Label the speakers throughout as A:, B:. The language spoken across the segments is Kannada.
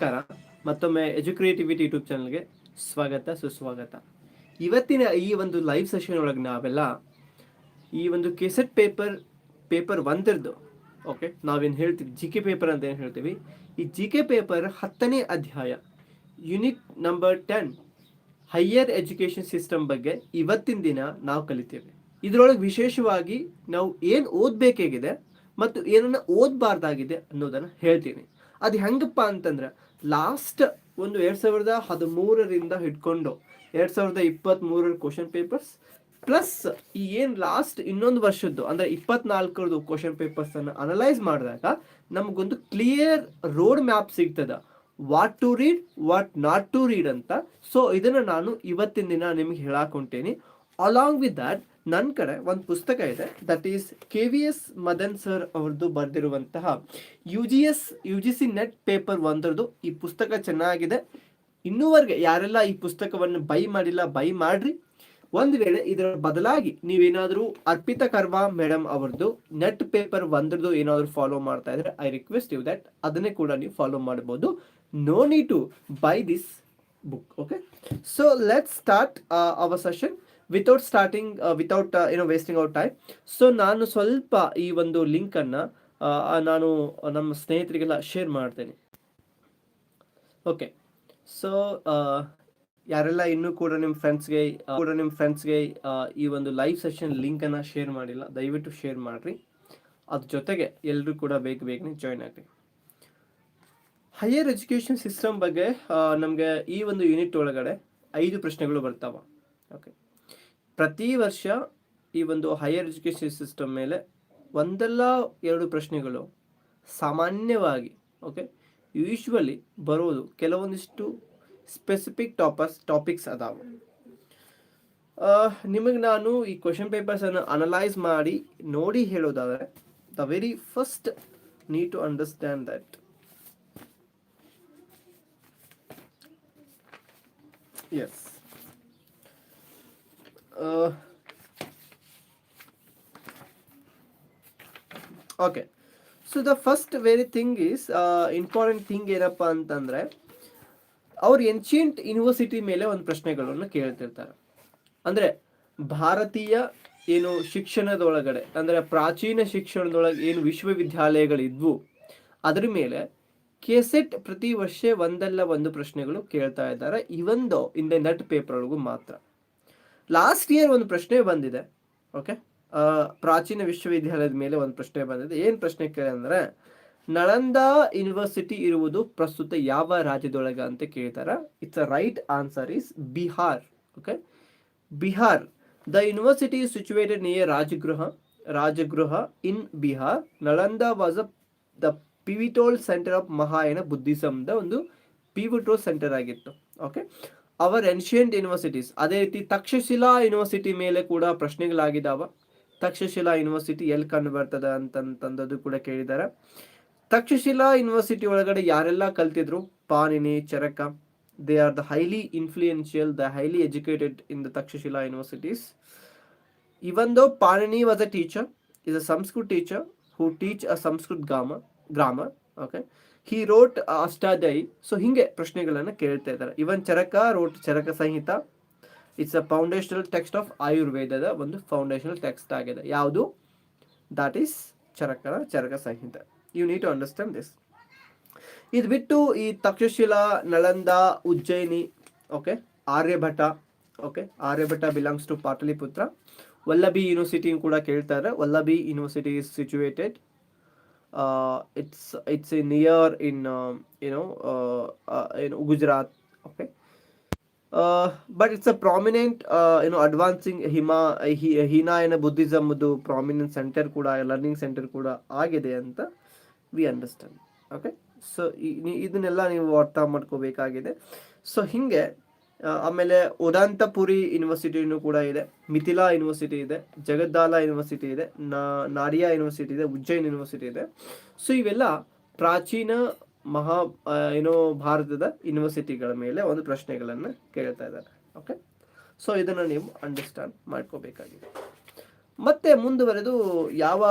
A: ನಮಸ್ಕಾರ. ಮತ್ತೊಮ್ಮೆ ಎಜುಕ್ರಿಯೇಟಿವಿಟಿ ಯೂಟ್ಯೂಬ್ ಚಾನಲ್ಗೆ ಸ್ವಾಗತ, ಸುಸ್ವಾಗತ. ಇವತ್ತಿನ ಈ ಒಂದು ಲೈವ್ ಸೆಷನ್ ಒಳಗೆ ನಾವೆಲ್ಲ ಈ ಒಂದು ಕೆಸೆಟ್ ಪೇಪರ್ ಪೇಪರ್ ಒಂದರದ್ದು ಓಕೆ ನಾವೇನು ಹೇಳ್ತೀವಿ? ಜಿ ಕೆ ಪೇಪರ್ ಅಂತ ಏನು ಹೇಳ್ತೀವಿ? ಈ ಜಿ ಕೆ ಪೇಪರ್ ಹತ್ತನೇ ಅಧ್ಯಾಯ unit number ten higher education system ಬಗ್ಗೆ ಇವತ್ತಿನ ದಿನ ನಾವು ಕಲಿತೇವೆ. ಇದರೊಳಗೆ ವಿಶೇಷವಾಗಿ ನಾವು ಏನು ಓದಬೇಕಾಗಿದೆ ಮತ್ತು ಏನನ್ನ ಓದಬಾರ್ದಾಗಿದೆ ಅನ್ನೋದನ್ನು ಹೇಳ್ತೀನಿ. ಅದು ಹೆಂಗಪ್ಪ ಅಂತಂದ್ರೆ ಲಾಸ್ಟ್ ಒಂದು ಎರಡು ಸಾವಿರದ ಹದಿಮೂರರಿಂದ ಹಿಡ್ಕೊಂಡು ಎರಡು ಸಾವಿರದ ಇಪ್ಪತ್ತ್ಮೂರರ ಕ್ವಶನ್ ಪೇಪರ್ಸ್ ಪ್ಲಸ್ ಈ ಏನು ಲಾಸ್ಟ್ ಇನ್ನೊಂದು ವರ್ಷದ್ದು, ಅಂದರೆ ಇಪ್ಪತ್ನಾಲ್ಕರದು ಕ್ವಶನ್ ಪೇಪರ್ಸನ್ನು ಅನಲೈಸ್ ಮಾಡಿದಾಗ ನಮಗೊಂದು ಕ್ಲಿಯರ್ ರೋಡ್ ಮ್ಯಾಪ್ ಸಿಗ್ತದ. What to read what not to read ಅಂತ. ಸೊ ಇದನ್ನು ನಾನು ಇವತ್ತಿನ ದಿನ ನಿಮಗೆ ಹೇಳಾಕೊಂಟೇನಿ ಅಲಾಂಗ್ ವಿತ್ ದಟ್ ನನ್ನ ಕಡೆ ಒಂದು ಪುಸ್ತಕ ಇದೆ. That is K V S Madan sir ಅವ್ರದ್ದು ಬರೆದಿರುವಂತಹ U G S U G C NET paper ಒಂದರದು ಈ ಪುಸ್ತಕ ಚೆನ್ನಾಗಿದೆ. ಇನ್ನೂವರೆಗೆ ಯಾರೆಲ್ಲ ಈ ಪುಸ್ತಕವನ್ನು ಬೈ ಮಾಡಿಲ್ಲ ಬೈ ಮಾಡ್ರಿ. ಒಂದು ವೇಳೆ ಇದರ ಬದಲಾಗಿ ನೀವೇನಾದರೂ ಅರ್ಪಿತಾ ಕರ್ವಾ ಮೇಡಮ್ ಅವ್ರದ್ದು ನೆಟ್ ಪೇಪರ್ ಒಂದ್ರದ್ದು ಏನಾದರೂ ಫಾಲೋ ಮಾಡ್ತಾ ಇದ್ರೆ ಐ ರಿಕ್ವೆಸ್ಟ್ ಯು ದಟ್ ಅದನ್ನೇ ಕೂಡ ನೀವು ಫಾಲೋ ಮಾಡ್ಬೋದು. No need to buy this book okay so let start our session without starting without ಏನೋ ವೇಸ್ಟಿಂಗ್ ಔಟ್ ಟೈಮ್ ಸೊ ನಾನು ಸ್ವಲ್ಪ ಈ ಒಂದು ಲಿಂಕನ್ನು ನಾನು ನಮ್ಮ ಸ್ನೇಹಿತರಿಗೆಲ್ಲ ಶೇರ್ ಮಾಡ್ತೇನೆ. ಓಕೆ ಸೊ ಯಾರೆಲ್ಲ ಇನ್ನೂ ಕೂಡ ನಿಮ್ಮ ಫ್ರೆಂಡ್ಸ್ಗೆ ಕೂಡ ನಿಮ್ಮ ಫ್ರೆಂಡ್ಸ್ಗೆ ಈ ಒಂದು ಲೈವ್ ಸೆಷನ್ ಲಿಂಕನ್ನು ಶೇರ್ ಮಾಡಿಲ್ಲ, ದಯವಿಟ್ಟು ಶೇರ್ ಮಾಡಿರಿ. ಅದ್ರ ಜೊತೆಗೆ ಎಲ್ಲರೂ ಕೂಡ ಬೇಗ ಬೇಗನೆ ಜಾಯ್ನ್ ಆಗ್ರಿ. ಹೈಯರ್ ಎಜುಕೇಷನ್ ಸಿಸ್ಟಮ್ ಬಗ್ಗೆ ನಮಗೆ ಈ ಒಂದು ಯೂನಿಟ್ ಒಳಗಡೆ ಐದು ಪ್ರಶ್ನೆಗಳು ಬರ್ತಾವ. ಓಕೆ ಪ್ರತಿ ವರ್ಷ ಈ ಒಂದು ಹೈಯರ್ ಎಜುಕೇಷನ್ ಸಿಸ್ಟಮ್ ಮೇಲೆ ಒಂದಲ್ಲ ಎರಡು ಪ್ರಶ್ನೆಗಳು ಸಾಮಾನ್ಯವಾಗಿ ಓಕೆ ಯೂಶ್ವಲಿ ಬರೋದು ಕೆಲವೊಂದಿಷ್ಟು ಸ್ಪೆಸಿಫಿಕ್ ಟಾಪಸ್ ಟಾಪಿಕ್ಸ್ ಅದಾವೆ. ನಿಮಗೆ ನಾನು ಈ ಕ್ವಶನ್ ಪೇಪರ್ಸನ್ನು ಅನಲೈಸ್ ಮಾಡಿ, ನೋಡಿ ಹೇಳೋದಾದರೆ the very first need to understand that is okay so the first very thing is important thing ಏನಪ್ಪ ಅಂತಂದರೆ, ಅವ್ರು ಎನ್ಶಿಯಂಟ್ ಯೂನಿವರ್ಸಿಟಿ ಮೇಲೆ ಒಂದು ಪ್ರಶ್ನೆಗಳನ್ನು ಕೇಳ್ತಿರ್ತಾರೆ. ಅಂದರೆ, ಭಾರತೀಯ ಏನು ಶಿಕ್ಷಣದೊಳಗಡೆ, ಅಂದರೆ ಪ್ರಾಚೀನ ಶಿಕ್ಷಣದೊಳಗೆ ಏನು ವಿಶ್ವವಿದ್ಯಾಲಯಗಳಿದ್ವು, ಅದರ ಮೇಲೆ ಕೆಸೆಟ್ ಪ್ರತಿ ವರ್ಷ ಒಂದಲ್ಲ ಒಂದು ಪ್ರಶ್ನೆಗಳು ಕೇಳ್ತಾ ಇದ್ದಾರೆ ಇವೊಂದು ಇನ್ ದ ನೆಟ್ ಪೇಪರ್ ಒಳಗೂ ಮಾತ್ರ. ಲಾಸ್ಟ್ ಇಯರ್ ಒಂದು ಪ್ರಶ್ನೆ ಬಂದಿದೆ. ಓಕೆ ಪ್ರಾಚೀನ ವಿಶ್ವವಿದ್ಯಾಲಯದ ಮೇಲೆ ಒಂದು ಪ್ರಶ್ನೆ ಬಂದಿದೆ. ಏನು ಪ್ರಶ್ನೆ ಕೇಳಿ ಅಂದರೆ, ನಳಂದ ಯೂನಿವರ್ಸಿಟಿ ಇರುವುದು ಪ್ರಸ್ತುತ ಯಾವ ರಾಜ್ಯದೊಳಗೆ ಅಂತ ಕೇಳ್ತಾರ? It's a right answer is Bihar okay Bihar the university is situated near Rajagriha Rajagriha in Bihar Nalanda was a the pivotal centre of Mahayana ಬುದ್ಧಿಸಮ್ದ ಒಂದು ಪಿವಿಟೋಲ್ ಸೆಂಟರ್ ಆಗಿತ್ತು. ಓಕೆ ಅವರ್ ಎನ್ಷಿಯಂಟ್ ಯೂನಿವರ್ಸಿಟೀಸ್ ಅದೇ ರೀತಿ ತಕ್ಷಶಿಲಾ ಯೂನಿವರ್ಸಿಟಿ ಮೇಲೆ ಕೂಡ ಪ್ರಶ್ನೆಗಳಾಗಿದ್ದಾವ. ತಕ್ಷಶಿಲಾ ಯೂನಿವರ್ಸಿಟಿ ಎಲ್ಲಿ ಕಂಡು ಬರ್ತದೆ ಅಂತಂತಂದದ್ದು ಕೂಡ ಕೇಳಿದ್ದಾರೆ. ತಕ್ಷಶಿಲಾ ಯೂನಿವರ್ಸಿಟಿ ಒಳಗಡೆ ಯಾರೆಲ್ಲ ಕಲ್ತಿದ್ರು? Panini Charaka. They are the highly influential the highly educated in the Takshashila universities even though Panini was a teacher is a Sanskrit teacher who teach a Sanskrit ಗ್ರಾಮ grammar okay he wrote Ashtadhyayi so ಹಿಂಗೆ ಪ್ರಶ್ನೆಗಳನ್ನು ಕೇಳ್ತಾ ಇದ್ದಾರೆ. Even Charaka wrote Charaka Samhita it's a foundational text of ಆಯುರ್ವೇದದ ಒಂದು ಫೌಂಡೇಶನಲ್ ಟೆಕ್ಸ್ಟ್ ಆಗಿದೆ. ಯಾವುದು? That is ಚರಕನ Charaka Samhita you need to understand this ಇದು ಬಿಟ್ಟು ಈ Takshashila, Nalanda, Ujjaini okay Aryabhata okay Aryabhata belongs to Pataliputra Vallabhi university ಕೂಡ ಕೇಳ್ತಾರೆ Vallabhi university is situated it's it's in near in you know ಏನು Gujarat okay but it's a prominent ಏನು ಅಡ್ವಾನ್ಸಿಂಗ್ ಹಿಮಾ ಹೀನಾಯನ ಬುದ್ಧಿಸಮ್ದು ಪ್ರಾಮಿನೆಂಟ್ ಸೆಂಟರ್ ಕೂಡ ಲರ್ನಿಂಗ್ ಸೆಂಟರ್ ಕೂಡ ಆಗಿದೆ ಅಂತ ವಿ ಅಂಡರ್ಸ್ಟ್ಯಾಂಡ್ ಓಕೆ ಸೊ ಇದನ್ನೆಲ್ಲ ನೀವು ಅರ್ಥ ಮಾಡ್ಕೋಬೇಕಾಗಿದೆ. ಸೊ ಹಿಂಗೆ ಆಮೇಲೆ ಉದಾಂತಪುರಿ ಯೂನಿವರ್ಸಿಟಿನೂ ಕೂಡ ಇದೆ. ಮಿಥಿಲಾ ಯೂನಿವರ್ಸಿಟಿ ಇದೆ ಜಗದ್ದಾಲ ಯೂನಿವರ್ಸಿಟಿ ಇದೆ ನಾರಿಯಾ ಯೂನಿವರ್ಸಿಟಿ ಇದೆ ಉಜ್ಜೈನ್ ಯೂನಿವರ್ಸಿಟಿ ಇದೆ. ಸೊ ಇವೆಲ್ಲ ಪ್ರಾಚೀನ ಮಹಾ ಏನೋ ಭಾರತದ ಯೂನಿವರ್ಸಿಟಿಗಳ ಮೇಲೆ ಒಂದು ಪ್ರಶ್ನೆಗಳನ್ನು ಕೇಳ್ತಾ ಇದ್ದಾರೆ. ಓಕೆ ಸೊ ಇದನ್ನು ನೀವು ಅಂಡರ್ಸ್ಟ್ಯಾಂಡ್ ಮಾಡ್ಕೋಬೇಕಾಗಿದೆ. ಮತ್ತೆ ಮುಂದುವರೆದು ಯಾವ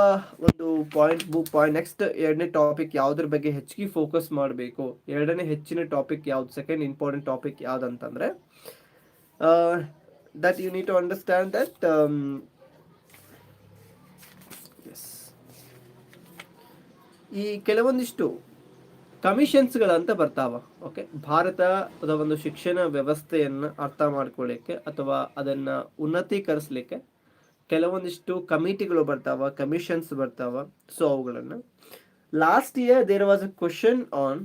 A: ಒಂದು ಪಾಯಿಂಟ್ ಪಾಯಿಂಟ್ ನೆಕ್ಸ್ಟ್ ಎರಡನೇ ಟಾಪಿಕ್ ಯಾವುದ್ರ ಬಗ್ಗೆ ಹೆಚ್ಚಿಗೆ ಫೋಕಸ್ ಮಾಡಬೇಕು? ಎರಡನೇ ಹೆಚ್ಚಿನ ಟಾಪಿಕ್ ಯಾವ್ದು? Second important topic ಯಾವ್ದಂತಂದ್ರೆ that you need to understand that ಈ ಕೆಲವೊಂದಿಷ್ಟು ಕಮಿಷನ್ಸ್ಗಳಂತ ಬರ್ತಾವ ಓಕೆ ಭಾರತದ ಒಂದು ಶಿಕ್ಷಣ ವ್ಯವಸ್ಥೆಯನ್ನು ಅರ್ಥ ಮಾಡ್ಕೊಳ್ಳಿಕ್ಕೆ ಅಥವಾ ಅದನ್ನು ಉನ್ನತೀಕರಿಸಲಿಕ್ಕೆ ಕೆಲವೊಂದಿಷ್ಟು ಕಮಿಟಿಗಳು ಬರ್ತಾವ ಕಮಿಷನ್ಸ್ ಬರ್ತಾವ. ಸೊ ಅವುಗಳನ್ನು last year there was a question on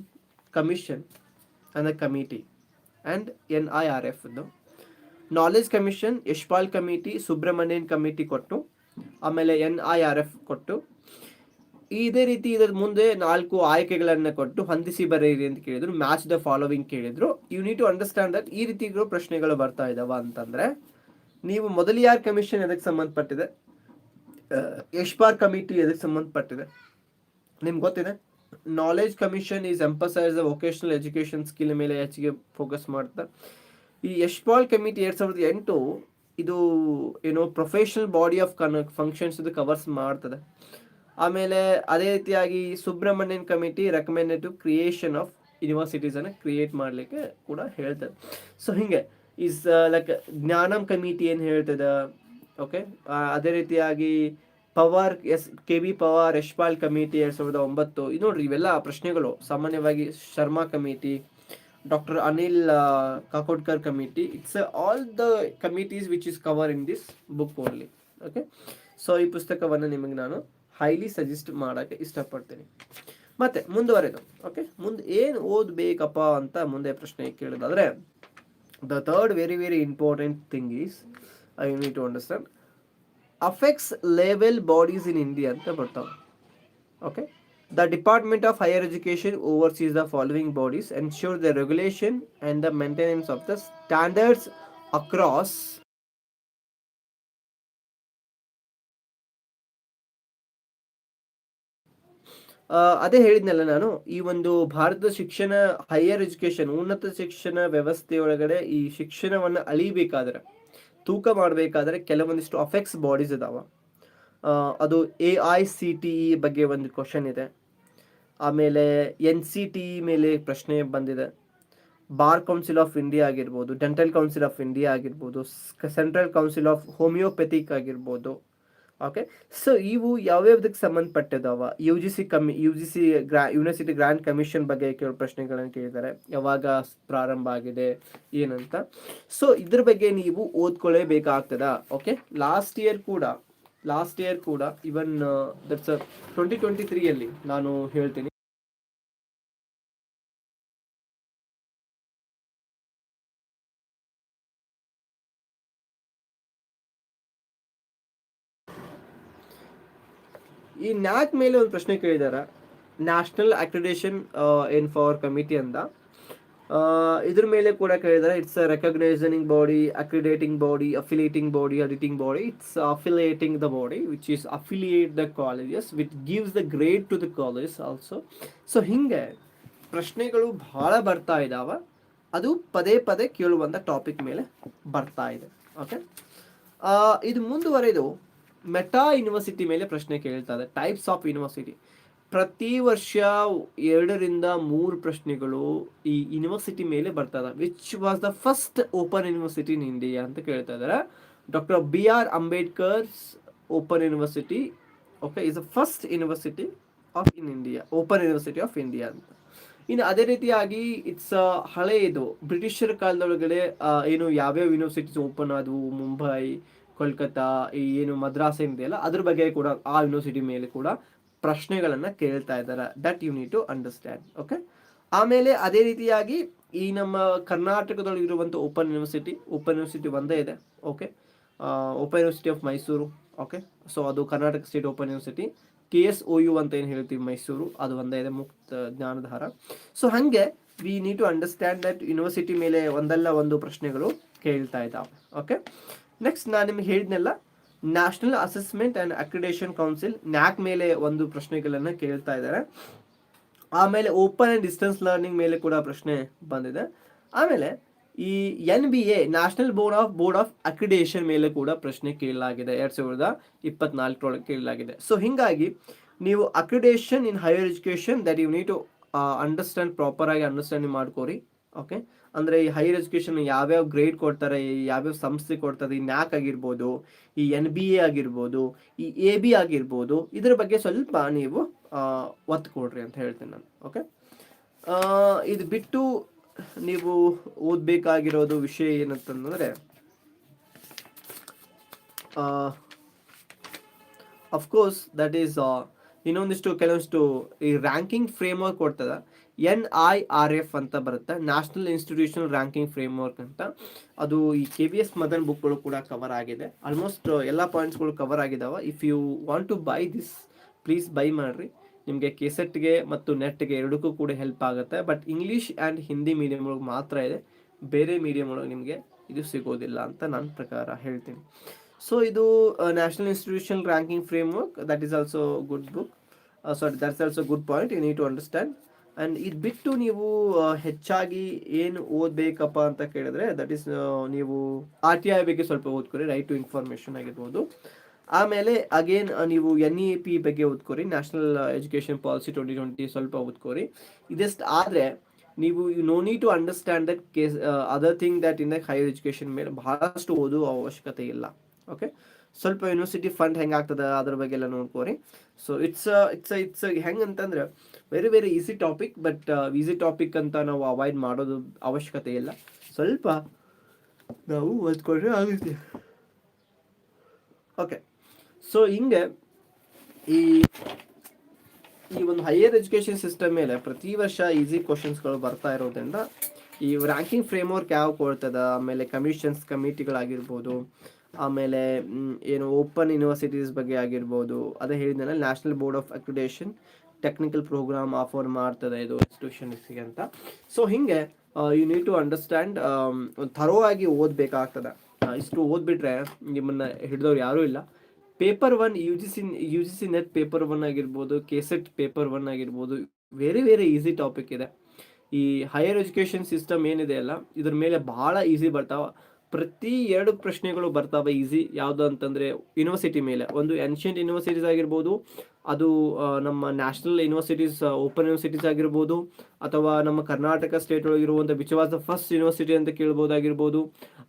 A: commission the committee and N I R F knowledge commission Yashpal committee Subrahmanyan committee ಕೊಟ್ಟು, ಆಮೇಲೆ ಎನ್ ಐ ಆರ್ ಎಫ್ ಕೊಟ್ಟು, ಇದೇ ರೀತಿ ಇದರ ಮುಂದೆ ನಾಲ್ಕು ಆಯ್ಕೆಗಳನ್ನು ಕೊಟ್ಟು ಹೊಂದಿಸಿ ಬರೆಯಿರಿ ಅಂತ ಕೇಳಿದ್ರು ಮ್ಯಾಚ್ ದ ಫಾಲೋವಿಂಗ್ ಕೇಳಿದ್ರು. You need to understand that ಈ ರೀತಿ ಪ್ರಶ್ನೆಗಳು ಬರ್ತಾ ಇದಾವ ಅಂತಂದ್ರೆ ನೀವು ಮೊದಲಿಯಾರ್ ಕಮಿಷನ್ ಎದಕ್ಕೆ ಸಂಬಂಧಪಟ್ಟಿದೆ? ಯಶ್ಪಾರ್ ಕಮಿಟಿ ಎದಕ್ಕೆ ಸಂಬಂಧಪಟ್ಟಿದೆ? ನಿಮ್ಗೆ ಗೊತ್ತಿದೆ? Knowledge commission is emphasise vocational education skill ಮೇಲೆ ಹೆಚ್ಚಿಗೆ ಫೋಕಸ್ ಮಾಡ್ತಾರೆ ಈ ಯಶ್ಪಾಲ್ ಕಮಿಟಿ ಎರಡ್ ಸಾವಿರದ ಎಂಟು ಇದು ಏನೋ ಪ್ರೊಫೆಷನಲ್ ಬಾಡಿ ಆಫ್ ಕನ್ ಫಂಕ್ಷನ್ಸ್ ಇದು ಕವರ್ಸ್ ಮಾಡ್ತದೆ. ಆಮೇಲೆ ಅದೇ ರೀತಿಯಾಗಿ Subrahmanyan committee recommended to creation of ಯೂನಿವರ್ಸಿಟೀಸನ್ನು create ಮಾಡಲಿಕ್ಕೆ ಕೂಡ ಹೇಳ್ತದೆ. ಸೊ ಹಿಂಗೆ ಇಸ್ ಲೈಕ್ ಜ್ಞಾನಂ ಕಮಿಟಿ ಏನು ಹೇಳ್ತದ? ಓಕೆ ಅದೇ ರೀತಿಯಾಗಿ Pawar, S, K B Pawar, Yashpal committee ಎರಡು ಸಾವಿರದ ಒಂಬತ್ತು. ಇದು ನೋಡ್ರಿ, ಇವೆಲ್ಲ ಪ್ರಶ್ನೆಗಳು. ಸಾಮಾನ್ಯವಾಗಿ Sharma committee, doctor Anil Kakodkar committee. It's all the committees which is cover in this book only okay so ಈ ಪುಸ್ತಕವನ್ನು ನಿಮಗೆ ನಾನು ಹೈಲಿ ಸಜೆಸ್ಟ್ ಮಾಡೋಕ್ಕೆ ಇಷ್ಟಪಡ್ತೀನಿ. ಮತ್ತೆ, ಮುಂದುವರೆದು. ಓಕೆ ಮುಂದೆ ಏನು ಓದಬೇಕಪ್ಪ ಅಂತ ಮುಂದೆ ಪ್ರಶ್ನೆ ಕೇಳೋದಾದ್ರೆ the third very very important thing is uh, you need to understand affects level bodies in india okay? The department of higher education oversees the following bodies ensure the regulation and the maintenance of the standards across ಅದೇ ಹೇಳಿದ್ನಲ್ಲ ನಾನು, ಈ ಒಂದು ಭಾರತದ ಶಿಕ್ಷಣ ಹೈಯರ್ ಎಜುಕೇಶನ್ ಉನ್ನತ ಶಿಕ್ಷಣ ವ್ಯವಸ್ಥೆಯೊಳಗಡೆ ಈ ಶಿಕ್ಷಣವನ್ನು ಅಳಿಬೇಕಾದ್ರೆ, ತೂಕ ಮಾಡಬೇಕಾದ್ರೆ ಕೆಲವೊಂದಿಷ್ಟು ಅಫೆಕ್ಟ್ಸ್ ಬಾಡೀಸ್ ಇದಾವ ಅದು A I C T E ಬಗ್ಗೆ ಒಂದು ಕ್ವಶನ್ ಇದೆ. ಆಮೇಲೆ ಎನ್ ಸಿ ಟಿ ಇ ಮೇಲೆ ಪ್ರಶ್ನೆ ಬಂದಿದೆ. ಬಾರ್ ಕೌನ್ಸಿಲ್ ಆಫ್ ಇಂಡಿಯಾ ಆಗಿರ್ಬೋದು ಡೆಂಟಲ್ ಕೌನ್ಸಿಲ್ ಆಫ್ ಇಂಡಿಯಾ ಆಗಿರ್ಬೋದು ಸೆಂಟ್ರಲ್ ಕೌನ್ಸಿಲ್ ಆಫ್ ಹೋಮಿಯೋಪೆಥಿಕ್ ಆಗಿರ್ಬೋದು ಓಕೆ ಸೊ ಇವು ಯಾವ್ಯಾವ್ದಕ್ಕೆ ಸಂಬಂಧಪಟ್ಟಿದಾವ? ಯು ಜಿ ಸಿ ಕಮಿ ಯು ಜಿ ಸಿ ಗ್ರಾ ಯೂನಿವರ್ಸಿಟಿ ಗ್ರ್ಯಾಂಡ್ ಕಮಿಷನ್ ಬಗ್ಗೆ ಕೆಲವು ಪ್ರಶ್ನೆಗಳನ್ನು ಕೇಳಿದ್ದಾರೆ ಯಾವಾಗ ಪ್ರಾರಂಭ ಆಗಿದೆ, ಏನಂತ. ಸೊ ಇದ್ರ ಬಗ್ಗೆ ನೀವು ಓದ್ಕೊಳ್ಳೇಬೇಕಾಗ್ತದ ಓಕೆ ಲಾಸ್ಟ್ ಇಯರ್ ಕೂಡ ಲಾಸ್ಟ್ ಇಯರ್ ಕೂಡ ಇವನ್ ದಟ್ಸ್ ಟ್ವೆಂಟಿ ಟ್ವೆಂಟಿ ತ್ರೀಯಲ್ಲಿ ನಾನು ಹೇಳ್ತೀನಿ. ಈ ನ್ಯಾಕ್ ಮೇಲೆ ಒಂದು ಪ್ರಶ್ನೆ ಕೇಳಿದಾರ. National accreditation in for committee ಅಂತ. ಇದ್ರ ಮೇಲೆ ಕೂಡ ಕೇಳಿದಾರೆ it's recognising body accrediting body affiliating body auditing body it's affiliating the body which is affiliate the colleges which gives the great to the colleges also so ಹಿಂಗೆ ಪ್ರಶ್ನೆಗಳು ಬಹಳ ಬರ್ತಾ ಇದಾವ. ಅದು ಪದೇ ಪದೇ ಕೇಳುವಂಥ ಟಾಪಿಕ್ ಮೇಲೆ ಬರ್ತಾ ಇದೆ. ಓಕೆ ಇದು ಮುಂದುವರೆದು ಮೆಟಾ ಯೂನಿವರ್ಸಿಟಿ ಮೇಲೆ ಪ್ರಶ್ನೆ ಕೇಳ್ತಾ ಟೈಪ್ಸ್ ಆಫ್ ಯೂನಿವರ್ಸಿಟಿ ಪ್ರತಿ ವರ್ಷ ಎರಡರಿಂದ ಮೂರು ಪ್ರಶ್ನೆಗಳು ಈ ಯೂನಿವರ್ಸಿಟಿ ಮೇಲೆ ಬರ್ತದ which was the first open university in India ಅಂತ ಕೇಳ್ತಾ ಇದ್ದಾರೆ. Doctor B R Ambedkar's open university okay is the first university of in India open university of India ಅಂತ. ಇನ್ನು ಅದೇ ರೀತಿಯಾಗಿ ಇಟ್ಸ್ ಹಳೆಯದು. ಬ್ರಿಟಿಷರ ಕಾಲದೊಳಗಡೆ ಏನು ಯಾವ್ಯಾವ ಯೂನಿವರ್ಸಿಟೀಸ್ ಓಪನ್ ಆದವು ಮುಂಬೈ ಕೋಲ್ಕತ್ತಾ, ಈ ಏನು ಮದ್ರಾಸ್ ಏನಿದೆಯಲ್ಲ ಅದ್ರ ಬಗ್ಗೆ ಕೂಡ ಆ ಯೂನಿವರ್ಸಿಟಿ ಮೇಲೆ ಕೂಡ ಪ್ರಶ್ನೆಗಳನ್ನು ಕೇಳ್ತಾ ಇದ್ದಾರೆ. That you need to understand okay ಆಮೇಲೆ ಅದೇ ರೀತಿಯಾಗಿ ಈ ನಮ್ಮ ಕರ್ನಾಟಕದೊಳಗಿರುವಂಥ ಓಪನ್ ಯೂನಿವರ್ಸಿಟಿ ಓಪನ್ ಯೂನಿವರ್ಸಿಟಿ ಒಂದೇ ಇದೆ okay open university of Mysuru okay so ಅದು Karnataka state open university K S O U ಅಂತ ಏನು ಹೇಳ್ತೀವಿ ಮೈಸೂರು, ಅದು ಒಂದೇ ಇದೆ, ಮುಕ್ತ ಜ್ಞಾನಧಾರ. ಸೊ ಹಾಗೆ we need to understand that university ಮೇಲೆ ಒಂದಲ್ಲ ಒಂದು ಪ್ರಶ್ನೆಗಳು ಕೇಳ್ತಾ ಇದ್ದಾವೆ ಓಕೆ ನೆಕ್ಸ್ಟ್ ನಾನು ನಿಮ್ಗೆ ಹೇಳಿದ್ನೆಲ್ಲ national assessment and accreditation council NAAC ಮೇಲೆ ಒಂದು ಪ್ರಶ್ನೆಗಳನ್ನು ಕೇಳ್ತಾ ಇದ್ದಾರೆ ಆಮೇಲೆ ಓಪನ್ ಆ್ಯಂಡ್ ಡಿಸ್ಟೆನ್ಸ್ ಲರ್ನಿಂಗ್ ಮೇಲೆ ಕೂಡ ಪ್ರಶ್ನೆ ಬಂದಿದೆ. ಆಮೇಲೆ ಈ N B A national board of board of accreditation ಮೇಲೆ ಕೂಡ ಪ್ರಶ್ನೆ ಕೇಳಲಾಗಿದೆ. ಎರಡು ಸಾವಿರದ ಇಪ್ಪತ್ನಾಲ್ಕರೊಳಗೆ ಕೇಳಲಾಗಿದೆ. ಸೊ ಹೀಗಾಗಿ ನೀವು accreditation in higher education that you need to understand proper ಆಗಿ ಅಂಡರ್ಸ್ಟ್ಯಾಂಡಿಂಗ್ ಮಾಡ್ಕೋರಿ ಓಕೆ ಅಂದ್ರೆ ಈ ಹೈಯರ್ ಎಜುಕೇಶನ್ ಯಾವ್ಯಾವ ಗ್ರೇಡ್ ಕೊಡ್ತಾರೆ ಯಾವ್ಯಾವ ಸಂಸ್ಥೆ ಕೊಡ್ತಾರೆ ಈ ನ್ಯಾಕ್ ಆಗಿರ್ಬೋದು, ಈ ಎನ್ ಬಿ ಎ ಆಗಿರ್ಬೋದು, ಈ ಎ ಬಿ ಆಗಿರ್ಬೋದು, ಇದ್ರ ಬಗ್ಗೆ ಸ್ವಲ್ಪ ನೀವು ಒತ್ತು ಕೊಡ್ರಿ ಅಂತ ಹೇಳ್ತೀನಿ ನಾನು ಓಕೆ ಇದು ಬಿಟ್ಟು ನೀವು ಓದಬೇಕಾಗಿರೋದು ವಿಷಯ ಏನಂತಂದ್ರೆ ಅಫ್ಕೋರ್ಸ್ ದಟ್ ಈಸ್ ಇನ್ನೊಂದಿಷ್ಟು ಕೆಲವೊಂದಿಷ್ಟು ಈ ರ್ಯಾಂಕಿಂಗ್ ಫ್ರೇಮ್ ವರ್ಕ್ ಕೊಡ್ತದ. ಎನ್ ಐ ಆರ್ ಎಫ್ ಅಂತ ಬರುತ್ತೆ. ನ್ಯಾಷನಲ್ ಇನ್ಸ್ಟಿಟ್ಯೂಷನಲ್ ರ್ಯಾಂಕಿಂಗ್ ಫ್ರೇಮ್ವರ್ಕ್ ಅಂತ. ಅದು ಈ ಕೆ ವಿ ಎಸ್ ಮದನ್ ಬುಕ್ಗಳು ಕೂಡ ಕವರ್ ಆಗಿದೆ. ಆಲ್ಮೋಸ್ಟ್ ಎಲ್ಲ ಪಾಯಿಂಟ್ಸ್ಗಳು ಕವರ್ ಆಗಿದಾವ. If you want to buy this please buy ಮಾಡಿರಿ. ನಿಮಗೆ ಕೆಸೆಟ್ಗೆ ಮತ್ತು ನೆಟ್ಗೆ ಎರಡಕ್ಕೂ ಕೂಡ ಹೆಲ್ಪ್ ಆಗುತ್ತೆ. But English and Hindi medium ಒಳಗೆ ಮಾತ್ರ ಇದೆ. ಬೇರೆ ಮೀಡಿಯಂ ಒಳಗೆ ನಿಮಗೆ ಇದು ಸಿಗೋದಿಲ್ಲ ಅಂತ ನನ್ನ ಪ್ರಕಾರ ಹೇಳ್ತೀನಿ. ಸೊ ಇದು national institution ranking framework that is also good book sorry that's also good point you need to understand and ಇದು ಬಿಟ್ಟು ನೀವು ಹೆಚ್ಚಾಗಿ ಏನು ಓದಬೇಕಪ್ಪ ಅಂತ ಕೇಳಿದ್ರೆ ದಟ್ ಈಸ್ ನೀವು ಆರ್ ಟಿ ಐ ಬಗ್ಗೆ ಸ್ವಲ್ಪ ಓದ್ಕೊರಿ ರೈಟ್ ಟು ಇನ್ಫಾರ್ಮೇಷನ್ ಆಗಿರ್ಬೋದು. ಆಮೇಲೆ ಅಗೇನ್ ನೀವು ಎನ್ ಇ ಪಿ ಬಗ್ಗೆ ಓದ್ಕೊರಿ national education policy twenty twenty ಸ್ವಲ್ಪ ಓದ್ಕೊರಿ. ಇದೆಷ್ಟು ಆದರೆ, ನೀವು you know need to understand that case other thing that in the higher education ಮೇಲೆ ಬಹಳಷ್ಟು ಓದುವ ಅವಶ್ಯಕತೆ ಇಲ್ಲ. ಓಕೆ ಸ್ವಲ್ಪ ಯೂನಿವರ್ಸಿಟಿ ಫಂಡ್ ಹೆಂಗೆ ಆಗ್ತದೆ ಅದ್ರ ಬಗ್ಗೆ ಎಲ್ಲ ನೋಡ್ಕೋರಿ ಸೊ ಇಟ್ಸ್ ಇಟ್ಸ್ ಇಟ್ಸ್ ಹೆಂಗೆ ಅಂತಂದ್ರೆ very very easy topic but easy topic ಅಂತ ನಾವು ಅವಾಯ್ಡ್ ಮಾಡೋದು ಅವಶ್ಯಕತೆ ಇಲ್ಲ. ಸ್ವಲ್ಪ ನಾವು ಓದ್ಕೊಂಡ್ರೆ ಆಗುತ್ತೆ. ಓಕೆ ಸೊ ಹಿಂಗೆ ಈ ಈ ಒಂದು ಹೈಯರ್ ಎಜುಕೇಷನ್ ಸಿಸ್ಟಮ್ ಮೇಲೆ ಪ್ರತಿ ವರ್ಷ ಈಸಿ ಕ್ವಶನ್ಸ್ಗಳು ಬರ್ತಾ ಇರೋದ್ರಿಂದ ಈ ರ್ಯಾಂಕಿಂಗ್ ಫ್ರೇಮ್ವರ್ಕ್ ಯಾವ ಕೊಡ್ತದ, ಆಮೇಲೆ ಕಮಿಷನ್ಸ್ ಕಮಿಟಿಗಳಾಗಿರ್ಬೋದು ಆಮೇಲೆ ಏನು ಓಪನ್ ಯೂನಿವರ್ಸಿಟೀಸ್ ಬಗ್ಗೆ ಆಗಿರ್ಬೋದು, ಅದೇ ಹೇಳಿದ್ನಲ್ಲ, national board of accreditation technical programme offer ಮಾಡ್ತದೆ ಇದು ಇನ್ಸ್ಟಿಟ್ಯೂಷನ್ಸ್ಗೆ ಅಂತ. ಸೊ, ಹಿಂಗೆ you need to understand thorough ಆಗಿ ಓದಬೇಕಾಗ್ತದೆ. ಇಷ್ಟು ಓದ್ಬಿಟ್ರೆ ನಿಮ್ಮನ್ನ ಹಿಡಿದವ್ರು ಯಾರೂ ಇಲ್ಲ. Paper one U G C U G C NET paper one ಆಗಿರ್ಬೋದು, ಕೆಸೆಟ್ ಪೇಪರ್ ಒನ್ ಆಗಿರ್ಬೋದು, ವೆರಿ ವೆರಿ ಈಸಿ ಟಾಪಿಕ್ ಇದೆ. ಈ ಹೈಯರ್ ಎಜುಕೇಷನ್ ಸಿಸ್ಟಮ್ ಏನಿದೆ ಅಲ್ಲ, ಇದ್ರ ಮೇಲೆ ಭಾಳ ಈಸಿ ಬರ್ತಾವ. ಪ್ರತಿ ಎರಡು ಪ್ರಶ್ನೆಗಳು ಬರ್ತಾವೆ ಈಸಿ. ಯಾವುದು ಅಂತಂದರೆ ಯೂನಿವರ್ಸಿಟಿ ಮೇಲೆ. ಒಂದು ಏನ್ಷಿಯಂಟ್ ಯೂನಿವರ್ಸಿಟೀಸ್ ಆಗಿರ್ಬೋದು, ಅದು ನಮ್ಮ ನ್ಯಾಷನಲ್ ಯೂನಿವರ್ಸಿಟೀಸ್ ಓಪನ್ ಯೂನಿವರ್ಸಿಟೀಸ್ ಆಗಿರ್ಬೋದು, ಅಥವಾ ನಮ್ಮ Karnataka state ಒಳಗಿರುವಂಥ which was the first university ಅಂತ ಕೇಳ್ಬೋದಾಗಿರ್ಬೋದು,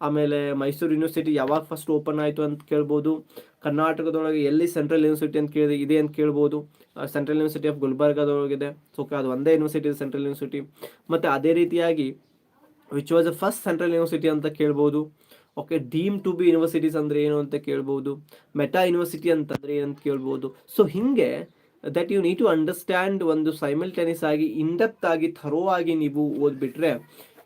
A: ಆಮೇಲೆ ಮೈಸೂರು ಯೂನಿವರ್ಸಿಟಿ ಯಾವಾಗ ಫಸ್ಟ್ ಓಪನ್ ಆಯಿತು ಅಂತ ಕೇಳ್ಬೋದು, ಕರ್ನಾಟಕದೊಳಗೆ ಎಲ್ಲಿ ಸೆಂಟ್ರಲ್ ಯೂನಿವರ್ಸಿಟಿ ಅಂತ ಕೇಳಿದೆ ಇದೆ ಅಂತ ಕೇಳ್ಬೋದು ಸೆಂಟ್ರಲ್ ಯೂನಿವರ್ಸಿಟಿ ಆಫ್ ಗುಲ್ಬರ್ಗಾದೊಳಗಿದೆ. ಸೊ ಅದು ಒಂದೇ ಯೂನಿವರ್ಸಿಟಿ ಸೆಂಟ್ರಲ್ ಯೂನಿವರ್ಸಿಟಿ ಮತ್ತು ಅದೇ ರೀತಿಯಾಗಿ which was the first central university ಅಂತ ಕೇಳ್ಬೋದು. Okay deem to be universities ಅಂದರೆ ಏನು ಅಂತ ಕೇಳ್ಬೋದು. ಮೆಟಾ ಯೂನಿವರ್ಸಿಟಿ ಏನು ಏನಂತ ಕೇಳ್ಬೋದು. ಸೊ ಹಿಂಗೆ that you need to understand ಒಂದು ಸೈಮಲ್ಟೇನಿಯಸ್ ಆಗಿ ಇನ್ಡೆಪ್ತ್ ಆಗಿ ಥರೋ ಆಗಿ ನೀವು ಓದ್ಬಿಟ್ರೆ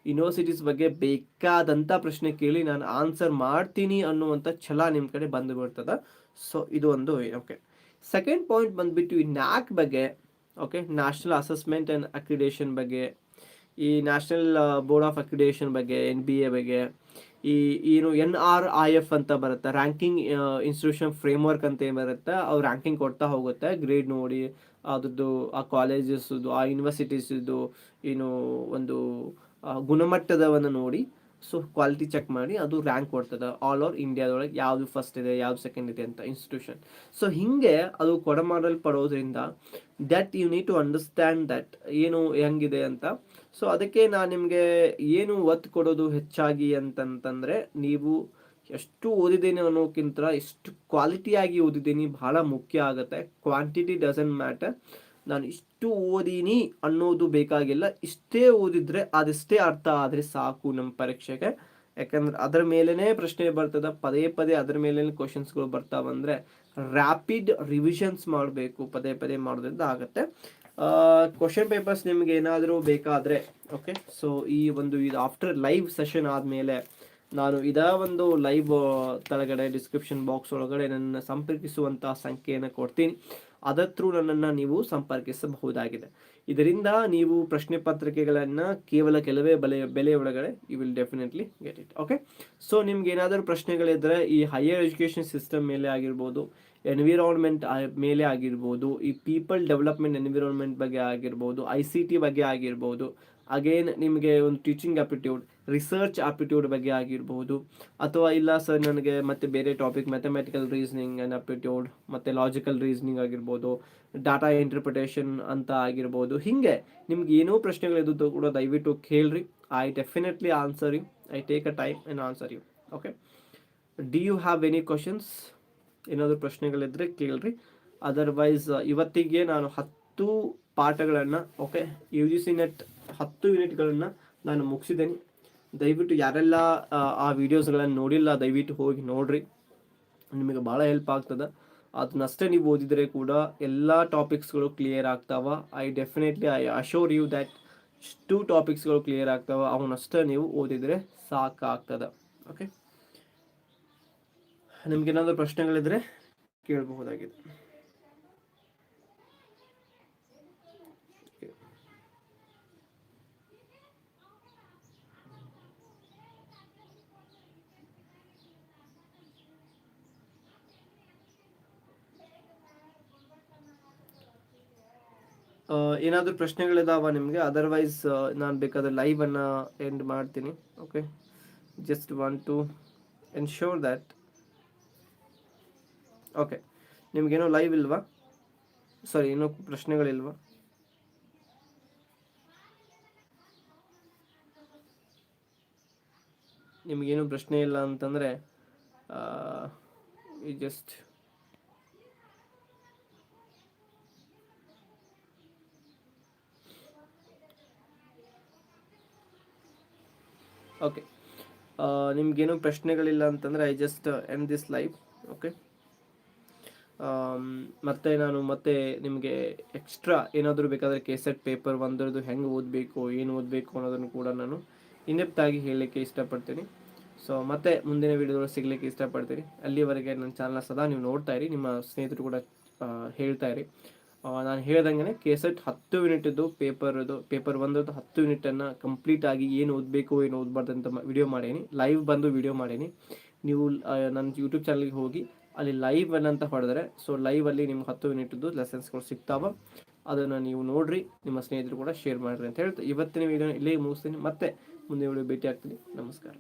A: ಯೂನಿವರ್ಸಿಟೀಸ್ ಬಗ್ಗೆ ಬೇಕಾದಂಥ ಪ್ರಶ್ನೆ ಕೇಳಿ ನಾನು ಆನ್ಸರ್ ಮಾಡ್ತೀನಿ ಅನ್ನುವಂಥ ಛಲ ನಿಮ್ಮ ಕಡೆ ಬಂದು ಬಿಡ್ತದ ಸೊ ಇದು ಒಂದು ಓಕೆ ಸೆಕೆಂಡ್ ಪಾಯಿಂಟ್ ಬಂದುಬಿಟ್ಟು ಈ ನ್ಯಾಕ್ ಬಗ್ಗೆ okay national assessment and accreditation ಬಗ್ಗೆ ಈ ನ್ಯಾಷನಲ್ ಬೋರ್ಡ್ ಆಫ್ ಅಕ್ರಿಡೇಷನ್ ಬಗ್ಗೆ ಎನ್ ಬಿ ಎ ಬಗ್ಗೆ, ಈ, ಏನು ಎನ್ ಆರ್ ಐ ಎಫ್ ಅಂತ ಬರುತ್ತೆ. ರ್ಯಾಂಕಿಂಗ್ ಇನ್ಸ್ಟಿಟ್ಯೂಷನ್ ಫ್ರೇಮ್ವರ್ಕ್ ಅಂತ ಏನು ಬರುತ್ತೆ, ಅವ್ರು ರ್ಯಾಂಕಿಂಗ್ ಕೊಡ್ತಾ ಹೋಗುತ್ತೆ. ಗ್ರೇಡ್ ನೋಡಿ, ಅದ್ರದ್ದು, ಆ ಕಾಲೇಜಸ್ದು ಆ ಯೂನಿವರ್ಸಿಟೀಸ್ದು ಏನು ಒಂದು ಗುಣಮಟ್ಟದವನ್ನು ನೋಡಿ, ಸೊ ಕ್ವಾಲಿಟಿ ಚೆಕ್ ಮಾಡಿ, ಅದು ರ್ಯಾಂಕ್ ಕೊಡ್ತದೆ. ಆಲ್ ಓವರ್ ಇಂಡಿಯಾದೊಳಗೆ ಯಾವುದು ಫಸ್ಟ್ ಇದೆ, ಯಾವ್ದು ಸೆಕೆಂಡ್ ಇದೆ ಅಂತ ಇನ್ಸ್ಟಿಟ್ಯೂಷನ್ ಸೊ ಹಿಂಗೆ ಅದು ಕೊಡಮಾಡಲ್ಪಡೋದ್ರಿಂದ that you need to understand that ಏನು ಹೆಂಗಿದೆ ಅಂತ ಸೊ ಅದಕ್ಕೆ ನಾನು ನಿಮಗೆ ಏನು ಒತ್ತು ಕೊಡೋದು ಹೆಚ್ಚಾಗಿ ಅಂತಂತಂದರೆ, ನೀವು ಎಷ್ಟು ಓದಿದ್ದೀನಿ ಅನ್ನೋಕ್ಕಿಂತ ಎಷ್ಟು ಕ್ವಾಲಿಟಿಯಾಗಿ ಓದಿದ್ದೀನಿ ಬಹಳ ಮುಖ್ಯ ಆಗುತ್ತೆ. ಕ್ವಾಂಟಿಟಿ ಡಸಂಟ್ ಮ್ಯಾಟರ್ ನಾನು ಇಷ್ಟು ಓದೀನಿ ಅನ್ನೋದು ಬೇಕಾಗಿಲ್ಲ. ಇಷ್ಟೇ ಓದಿದರೆ ಅದಷ್ಟೇ ಅರ್ಥ ಆದರೆ ಸಾಕು ನಮ್ಮ ಪರೀಕ್ಷೆಗೆ. ಯಾಕಂದ್ರೆ ಅದರ ಮೇಲೇ ಪ್ರಶ್ನೆ ಬರ್ತದ, ಪದೇ ಪದೇ ಅದರ ಮೇಲೆ ಕ್ವಶನ್ಸ್ಗಳು ಬರ್ತಾವಂದ್ರೆ ರ್ಯಾಪಿಡ್ ರಿವಿಷನ್ಸ್ ಮಾಡಬೇಕು, ಪದೇ ಪದೇ ಮಾಡೋದ್ರಿಂದ ಆಗುತ್ತೆ. ಕ್ವಶನ್ ಪೇಪರ್ಸ್ ನಿಮ್ಗೆ ಏನಾದರೂ ಬೇಕಾದರೆ ಓಕೆ ಸೊ ಈ ಒಂದು ಇದು ಆಫ್ಟರ್ ಲೈವ್ ಸೆಷನ್ ಆದಮೇಲೆ ನಾನು ಇದ ಒಂದು ಲೈವ್ ತಳಗಡೆ ಡಿಸ್ಕ್ರಿಪ್ಷನ್ ಬಾಕ್ಸ್ ಒಳಗಡೆ ನನ್ನ ಸಂಪರ್ಕಿಸುವಂಥ ಸಂಖ್ಯೆಯನ್ನು ಕೊಡ್ತೀನಿ. ಅದರ ಥ್ರೂ ನನ್ನನ್ನು ನೀವು ಸಂಪರ್ಕಿಸಬಹುದಾಗಿದೆ. ಇದರಿಂದ ನೀವು ಪ್ರಶ್ನೆ ಪತ್ರಿಕೆಗಳನ್ನು ಕೇವಲ ಕೆಲವೇ ಬೆಲೆ ಬೆಲೆ ಒಳಗಡೆ you will definitely get it okay so ನಿಮ್ಗೆ ಏನಾದರೂ ಪ್ರಶ್ನೆಗಳಿದ್ದರೆ ಈ ಹೈಯರ್ ಎಜುಕೇಷನ್ ಸಿಸ್ಟಮ್ ಮೇಲೆ ಆಗಿರ್ಬೋದು ಎನ್ವಿರಾನ್ಮೆಂಟ್ ಮೇಲೆ ಆಗಿರ್ಬೋದು, ಈ ಪೀಪಲ್ ಡೆವಲಪ್ಮೆಂಟ್ ಎನ್ವಿರಾನ್ಮೆಂಟ್ ಬಗ್ಗೆ ಆಗಿರ್ಬೋದು ಐ ಸಿ ಟಿ ಬಗ್ಗೆ ಆಗಿರ್ಬೋದು ಅಗೇನ್ ನಿಮಗೆ ಒಂದು ಟೀಚಿಂಗ್ ಆಪ್ಟಿಟ್ಯೂಡ್ ರಿಸರ್ಚ್ ಆಪ್ಟಿಟ್ಯೂಡ್ ಬಗ್ಗೆ ಆಗಿರ್ಬೋದು, ಅಥವಾ ಇಲ್ಲ ಸರ್ ನನಗೆ ಮತ್ತೆ ಬೇರೆ topic mathematical reasoning and aptitude ಮತ್ತು ಲಾಜಿಕಲ್ ರೀಸನಿಂಗ್ ಆಗಿರ್ಬೋದು ಡಾಟಾ ಇಂಟರ್ಪ್ರಿಟೇಷನ್ ಅಂತ ಆಗಿರ್ಬೋದು, ಹೀಗೆ ನಿಮ್ಗೆ ಏನೋ ಪ್ರಶ್ನೆಗಳಿದ್ದು ಕೂಡ ದಯವಿಟ್ಟು ಕೇಳ್ರಿ. I definitely answer you I take a time and answer you okay do you have any questions ಏನಾದರೂ ಪ್ರಶ್ನೆಗಳಿದ್ದರೆ ಕೇಳ್ರಿ. ಅದರ್ವೈಸ್ ಇವತ್ತಿಗೆ ನಾನು ಹತ್ತು ಪಾಠಗಳನ್ನು okay U G C NET ಹತ್ತು ಯೂನಿಟ್ಗಳನ್ನು ನಾನು ಮುಗಿಸಿದ್ದೇನೆ. ದಯವಿಟ್ಟು ಯಾರೆಲ್ಲ ಆ, ವೀಡಿಯೋಸ್ಗಳನ್ನು ನೋಡಿಲ್ಲ ದಯವಿಟ್ಟು ಹೋಗಿ ನೋಡ್ರಿ. ನಿಮಗೆ ಭಾಳ ಹೆಲ್ಪ್ ಆಗ್ತದೆ. ಅದನ್ನಷ್ಟೇ ನೀವು ಓದಿದರೆ ಕೂಡ ಎಲ್ಲ ಟಾಪಿಕ್ಸ್ಗಳು ಕ್ಲಿಯರ್ ಆಗ್ತಾವ. I definitely I assure you that too ಟಾಪಿಕ್ಸ್ಗಳು clear ಆಗ್ತಾವ. ಅವನ್ನಷ್ಟೇ ನೀವು ಓದಿದರೆ ಸಾಕಾಗ್ತದೆ. ಓಕೆ ನಿಮ್ಗೆ ಏನಾದರೂ ಪ್ರಶ್ನೆಗಳಿದ್ರೆ ಕೇಳಬಹುದಾಗಿದೆ. ಏನಾದರೂ ಪ್ರಶ್ನೆಗಳಿದಾವ ನಿಮಗೆ? ಅದರ್ವೈಸ್ ನಾನು ಬೇಕಾದ್ರೆ ಲೈವನ್ನು ಎಂಡ್ ಮಾಡ್ತೀನಿ okay just want to ensure that okay. ನಿಮಗೇನೋ live ಇಲ್ವಾ? ಸಾರಿ ಏನೋ ಪ್ರಶ್ನೆಗಳಿಲ್ವಾ? ನಿಮಗೇನು ಪ್ರಶ್ನೆ ಇಲ್ಲ ಅಂತಂದರೆ ಈ ಜಸ್ಟ್ ಓಕೆ ನಿಮಗೇನು ಪ್ರಶ್ನೆಗಳಿಲ್ಲ ಅಂತಂದರೆ I just end this live okay ಮತ್ತೆ ನಾನು ಮತ್ತೆ ನಿಮಗೆ ಎಕ್ಸ್ಟ್ರಾ ಏನಾದರೂ ಬೇಕಾದರೆ ಕೇಸೆಟ್ ಪೇಪರ್ ಒಂದರದ್ದು ಹೆಂಗೆ ಓದಬೇಕು, ಏನು ಓದಬೇಕು ಅನ್ನೋದನ್ನು ಕೂಡ ನಾನು ಇನ್ಡೆಪ್ತಾಗಿ ಹೇಳಲಿಕ್ಕೆ ಇಷ್ಟಪಡ್ತೀನಿ. ಸೊ ಮತ್ತೆ ಮುಂದಿನ ವೀಡಿಯೋಗಳು ಸಿಗಲಿಕ್ಕೆ ಇಷ್ಟಪಡ್ತೀನಿ. ಅಲ್ಲಿವರೆಗೆ ನನ್ನ ಚಾನಲ್ನ ಸದಾ ನೀವು ನೋಡ್ತಾ ಇರಿ, ನಿಮ್ಮ ಸ್ನೇಹಿತರು ಕೂಡ ಹೇಳ್ತಾ ಇರಿ. ನಾನು ಹೇಳ್ದಂಗೆ ಕೇಸೆಟ್ ಹತ್ತು ಯೂನಿಟಿದ್ದು ಪೇಪರ್ದು ಪೇಪರ್ ಒಂದರದ್ದು ಹತ್ತು ಯೂನಿಟನ್ನು ಕಂಪ್ಲೀಟಾಗಿ ಏನು ಓದಬೇಕು, ಏನು ಓದಬಾರ್ದು ಅಂತ ವಿಡಿಯೋ ಮಾಡೀನಿ. ಲೈವ್ ಬಂದು ವಿಡಿಯೋ ಮಾಡೀನಿ. ನೀವು ನನ್ನ ಯೂಟ್ಯೂಬ್ ಚಾನಲ್ಗೆ ಹೋಗಿ ಅಲ್ಲಿ ಲೈವ್ ಅಂತ ಹೊಡೆದ್ರೆ ಸೊ ಲೈವಲ್ಲಿ ನಿಮ್ಗೆ ಹತ್ತು ಮಿನಿಟ್ದು ಲೆಸನ್ಸ್ಗಳು ಸಿಗ್ತಾವ. ಅದನ್ನು ನೀವು ನೋಡ್ರಿ, ನಿಮ್ಮ ಸ್ನೇಹಿತರು ಕೂಡ ಶೇರ್ ಮಾಡಿರಿ ಅಂತ ಹೇಳ್ತಾ ಇವತ್ತಿನ ವಿಡಿಯೋ ಇಲ್ಲಿ ಮುಗಿಸ್ತೀನಿ. ಮತ್ತೆ ಮುಂದೆ ವಿಡಿಯೋ ಭೇಟಿ ಆಗ್ತೀನಿ. ನಮಸ್ಕಾರ.